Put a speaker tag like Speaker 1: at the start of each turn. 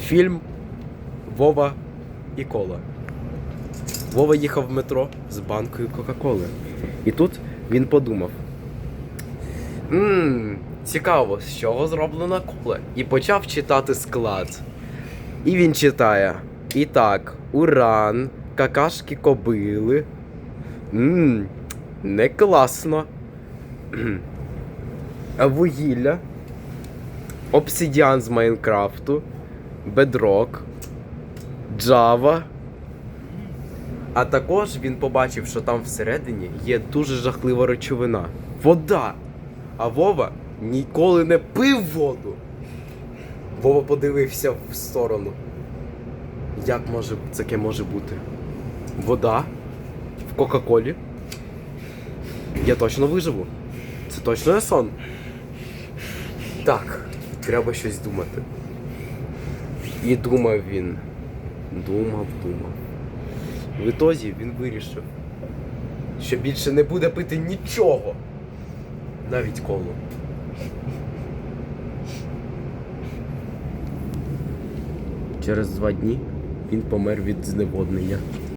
Speaker 1: Фільм Вова і Кола. Вова їхав в метро з банкою Кока-Коли. І тут він подумав. Ммм, цікаво, з чого зроблена кола. І почав читати склад. І він читає. І так, уран, какашки кобили. Ммм, не класно. Вугілля. Обсидіан з Майнкрафту. Бедрок. Java. А також він побачив, що там всередині є дуже жахлива речовина. Вода. А Вова ніколи не пив воду. Вова подивився в сторону. Як може таке може бути? Вода в Кока-Колі. Я точно виживу. Це точно не сон. Так, треба щось думати. І думав він. Думав, думав. В ітозі він вирішив, що більше не буде пити нічого. Навіть колу. Через два дні він помер від зневоднення.